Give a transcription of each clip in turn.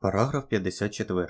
Параграф 54.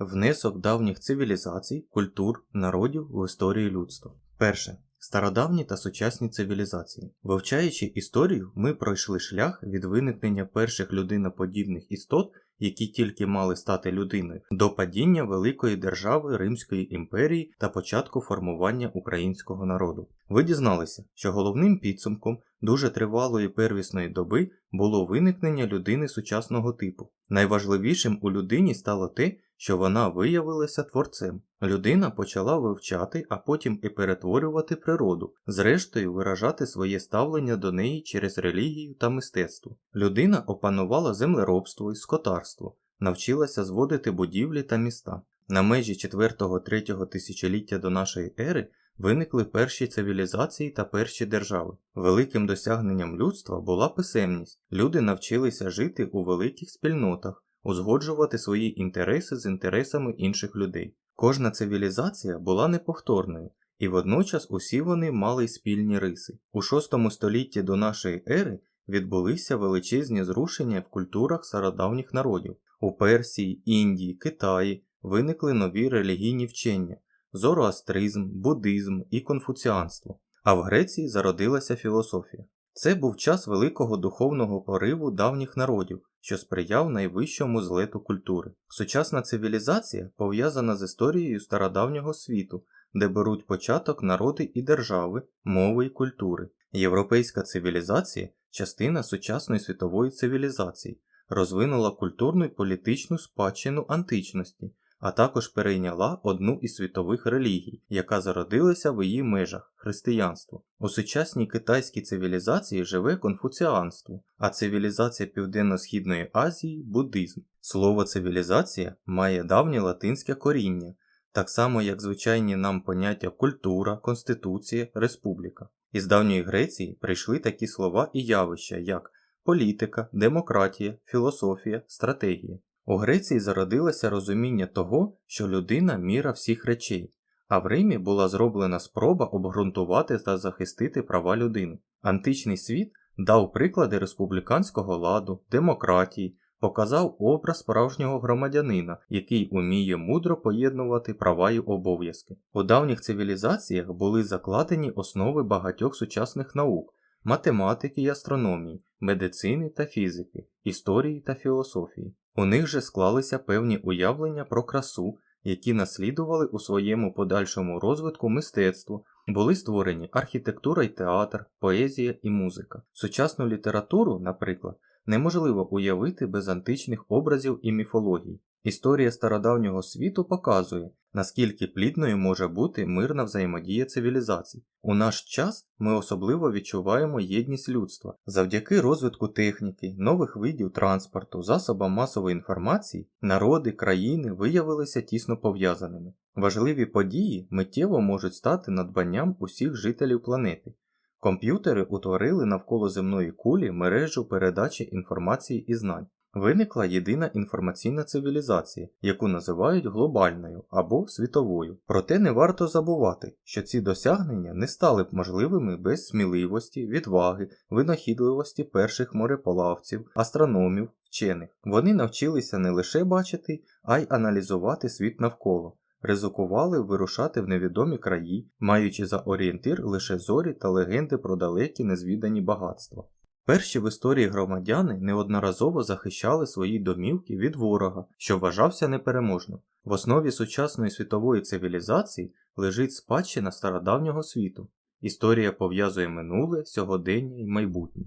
Внесок давніх цивілізацій, культур, народів в історію людства. Перше. Стародавні та сучасні цивілізації. Вивчаючи історію, ми пройшли шлях від виникнення перших людиноподібних істот, які тільки мали стати людиною, до падіння великої держави Римської імперії та початку формування українського народу. Ви дізналися, що головним підсумком дуже тривалої первісної доби було виникнення людини сучасного типу. Найважливішим у людині стало те, що вона виявилася творцем. Людина почала вивчати, а потім і перетворювати природу, зрештою виражати своє ставлення до неї через релігію та мистецтво. Людина опанувала землеробство і скотарство, навчилася зводити будівлі та міста. На межі 4-3 тисячоліття до нашої ери виникли перші цивілізації та перші держави. Великим досягненням людства була писемність. Люди навчилися жити у великих спільнотах, узгоджувати свої інтереси з інтересами інших людей. Кожна цивілізація була неповторною, і водночас усі вони мали спільні риси. У VI столітті до нашої ери відбулися величезні зрушення в культурах стародавніх народів. У Персії, Індії, Китаї виникли нові релігійні вчення зороастризм, буддизм і конфуціанство, а в Греції зародилася філософія. Це був час великого духовного пориву давніх народів, що сприяв найвищому злету культури. Сучасна цивілізація пов'язана з історією стародавнього світу, де беруть початок народи і держави, мови і культури. Європейська цивілізація частина сучасної світової цивілізації, розвинула культурну і політичну спадщину античності, а також перейняла одну із світових релігій, яка зародилася в її межах християнство. У сучасній китайській цивілізації живе конфуціанство, а цивілізація Південно-Східної Азії буддизм. Слово цивілізація має давнє латинське коріння, так само як звичайні нам поняття культура, конституція, республіка. Із давньої Греції прийшли такі слова і явища, як політика, демократія, філософія, стратегія. У Греції зародилося розуміння того, що людина міра всіх речей, а в Римі була зроблена спроба обґрунтувати та захистити права людини. Античний світ дав приклади республіканського ладу, демократії, показав образ справжнього громадянина, який уміє мудро поєднувати права й обов'язки. У давніх цивілізаціях були закладені основи багатьох сучасних наук. Математики і астрономії, медицини та фізики, історії та філософії. У них же склалися певні уявлення про красу, які наслідували у своєму подальшому розвитку мистецтво, були створені архітектура й театр, поезія і музика. Сучасну літературу, наприклад, неможливо уявити без античних образів і міфологій. Історія стародавнього світу показує, наскільки плідною може бути мирна взаємодія цивілізацій. У наш час ми особливо відчуваємо єдність людства. Завдяки розвитку техніки, нових видів транспорту, засобам масової інформації, народи, країни виявилися тісно пов'язаними. Важливі події миттєво можуть стати надбанням усіх жителів планети. Комп'ютери утворили навколо земної кулі мережу передачі інформації і знань. Виникла єдина інформаційна цивілізація, яку називають глобальною або світовою. Проте не варто забувати, що ці досягнення не стали б можливими без сміливості, відваги, винахідливості перших мореплавців, астрономів, вчених. Вони навчилися не лише бачити, а й аналізувати світ навколо. Ризикували вирушати в невідомі краї, маючи за орієнтир лише зорі та легенди про далекі незвідані багатства. Перші в історії громадяни неодноразово захищали свої домівки від ворога, що вважався непереможним. В основі сучасної світової цивілізації лежить спадщина стародавнього світу. Історія пов'язує минуле, сьогодення і майбутнє.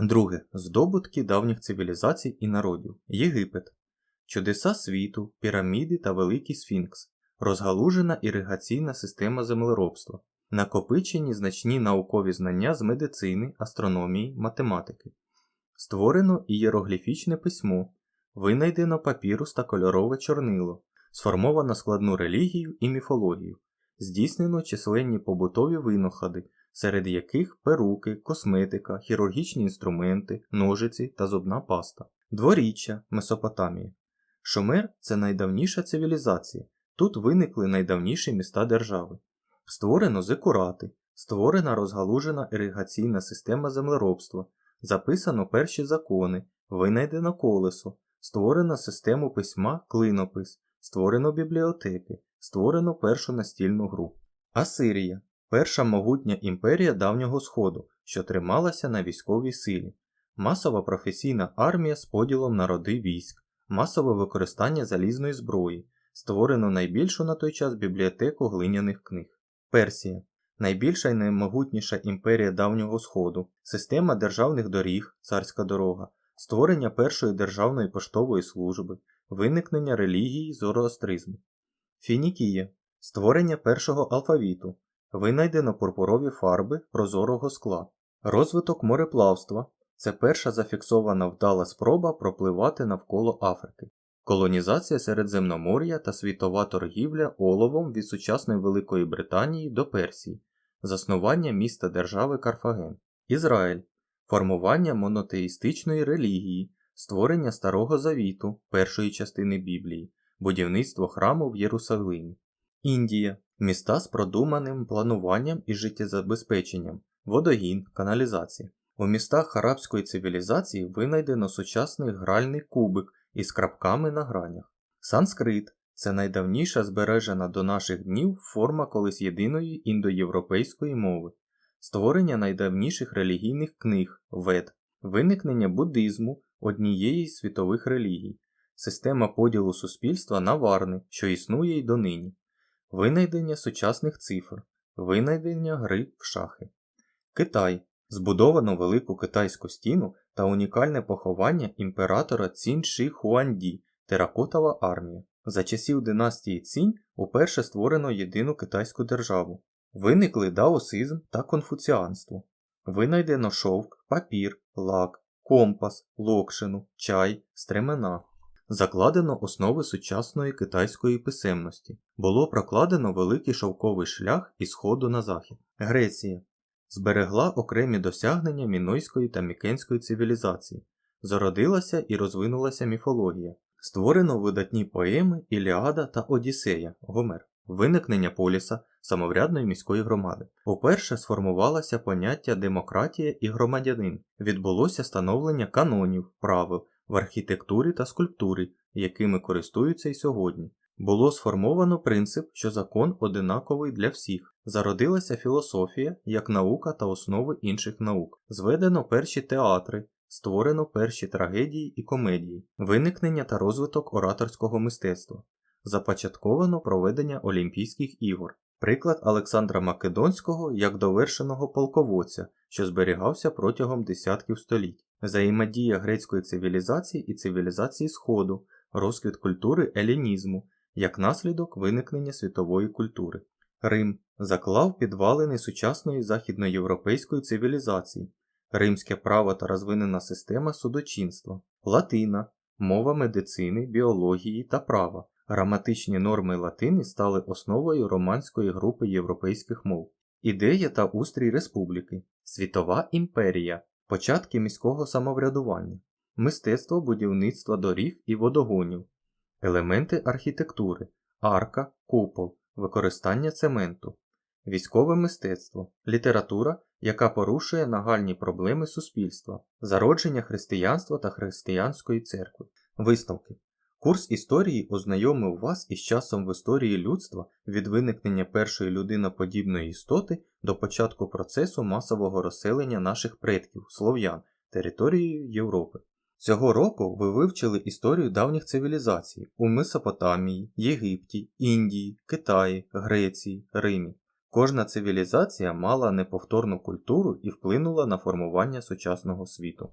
Друге здобутки давніх цивілізацій і народів Єгипет, чудеса світу, піраміди та Великий Сфінкс, розгалужена іригаційна система землеробства, накопичені значні наукові знання з медицини, астрономії, математики, створено ієрогліфічне письмо, винайдено папірус та кольорове чорнило, сформовано складну релігію і міфологію, здійснено численні побутові винаходи, серед яких перуки, косметика, хірургічні інструменти, ножиці та зубна паста, дворіччя Месопотамія. Шумер це найдавніша цивілізація. Тут виникли найдавніші міста держави. Створено зекурати, створена розгалужена іригаційна система землеробства, записано перші закони, винайдено колесо, створено систему письма клинопис, створено бібліотеки, створено першу настільну гру. Асирія. Перша могутня імперія давнього Сходу, що трималася на військовій силі, масова професійна армія з поділом на роди військ, масове використання залізної зброї, створено найбільшу на той час бібліотеку глиняних книг. Персія найбільша і наймогутніша імперія давнього Сходу, система державних доріг, царська дорога, створення першої державної поштової служби, виникнення релігії зороастризму. Фінікія створення першого алфавіту, винайдено пурпурові фарби прозорого скла, розвиток мореплавства це перша зафіксована вдала спроба пропливати навколо Африки, колонізація Середземномор'я та світова торгівля оловом від сучасної Великої Британії до Персії, заснування міста держави Карфаген, Ізраїль, формування монотеїстичної релігії, створення Старого Завіту, першої частини Біблії, будівництво храму в Єрусалимі, Індія, міста з продуманим плануванням і життєзабезпеченням, водогін, каналізація. У містах арабської цивілізації винайдено сучасний гральний кубик із крапками на гранях. Санскрит це найдавніша збережена до наших днів форма колись єдиної індоєвропейської мови, створення найдавніших релігійних книг вед, виникнення буддизму однієї з світових релігій, система поділу суспільства на варни, що існує й донині, винайдення сучасних цифр, винайдення гри в шахи. Китай. Збудовано велику китайську стіну та унікальне поховання імператора Цін Ши Хуанді, теракотова армія. За часів династії Цінь уперше створено єдину китайську державу. Виникли даосизм та конфуціанство. Винайдено шовк, папір, лак, компас, локшину, чай, стремена. Закладено основи сучасної китайської писемності. Було прокладено великий шовковий шлях із сходу на захід. Греція зберегла окремі досягнення мінойської та мікенської цивілізації, зародилася і розвинулася міфологія, створено видатні поеми Іліада та Одіссея Гомер, виникнення поліса самоврядної міської громади. Уперше сформувалося поняття демократія і громадянин, відбулося становлення канонів, правил в архітектурі та скульптурі, якими користуються й сьогодні. Було сформовано принцип, що закон одинаковий для всіх. Зародилася філософія як наука та основи інших наук. Зведено перші театри, створено перші трагедії і комедії, виникнення та розвиток ораторського мистецтва. Започатковано проведення Олімпійських ігор. Приклад Олександра Македонського як довершеного полководця, що зберігався протягом десятків століть, взаємодія грецької цивілізації і цивілізації Сходу, розквіт культури елінізму, як наслідок виникнення світової культури. Рим заклав підвалини сучасної західноєвропейської цивілізації, римське право та розвинена система судочинства, латина, мова медицини, біології та права. Граматичні норми латини стали основою романської групи європейських мов, ідея та устрій республіки, світова імперія, початки міського самоврядування, мистецтво будівництва доріг і водогонів, елементи архітектури, арка, купол, використання цементу, військове мистецтво, література, яка порушує нагальні проблеми суспільства, зародження християнства та християнської церкви, висновки. Курс історії ознайомив вас із часом в історії людства від виникнення першої людиноподібної істоти до початку процесу масового розселення наших предків, слов'ян, територією Європи. Цього року ви вивчили історію давніх цивілізацій у Месопотамії, Єгипті, Індії, Китаї, Греції, Римі. Кожна цивілізація мала неповторну культуру і вплинула на формування сучасного світу.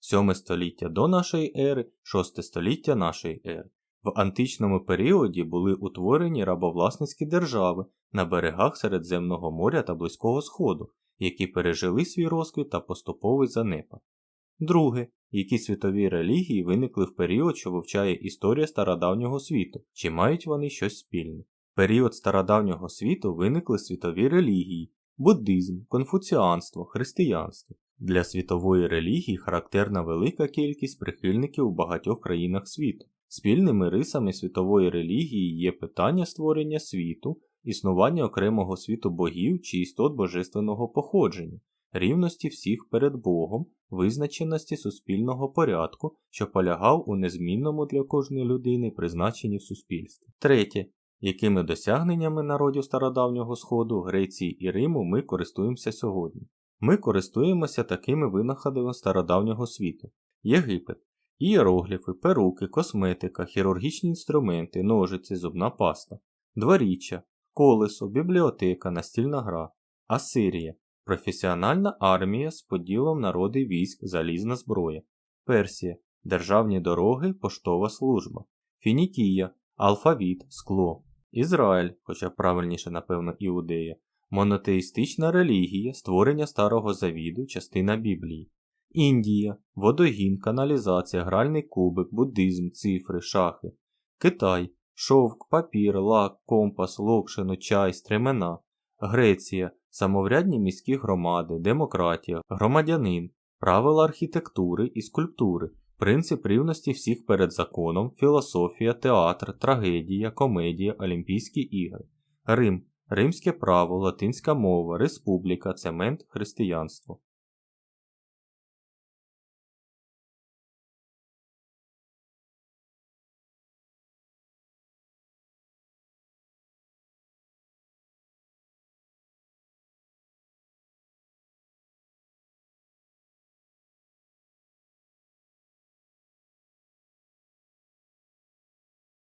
7 століття до нашої ери, 6 століття нашої ери. В античному періоді були утворені рабовласницькі держави на берегах Середземного моря та Близького Сходу, які пережили свій розквіт та поступовий занепад. Друге, які світові релігії виникли в період, що вивчає історія стародавнього світу, чи мають вони щось спільне. В період стародавнього світу виникли світові релігії, буддизм, конфуціанство, християнство. Для світової релігії характерна велика кількість прихильників у багатьох країнах світу. Спільними рисами світової релігії є питання створення світу, існування окремого світу богів чи істот божественного походження, рівності всіх перед Богом, визначеності суспільного порядку, що полягав у незмінному для кожної людини призначенні в суспільстві. Третє. Якими досягненнями народів стародавнього Сходу, Греції і Риму ми користуємося сьогодні? Ми користуємося такими винаходами стародавнього світу: Єгипет, ієрогліфи, перуки, косметика, хірургічні інструменти, ножиці, зубна паста, дворіччя, колесо, бібліотека, настільна гра, Асирія, професіональна армія з поділом народи військ, залізна зброя, Персія, державні дороги, поштова служба, Фінікія, алфавіт, скло, Ізраїль, хоча правильніше, напевно, Іудея, монотеїстична релігія, створення Старого Завіду, частина Біблії, Індія, водогін, каналізація, гральний кубик, буддизм, цифри, шахи, Китай, шовк, папір, лак, компас, локшину, чай, стремена, Греція, самоврядні міські громади, демократія, громадянин, правила архітектури і скульптури, принцип рівності всіх перед законом, філософія, театр, трагедія, комедія, Олімпійські ігри, Рим, римське право, латинська мова, республіка, цемент, християнство.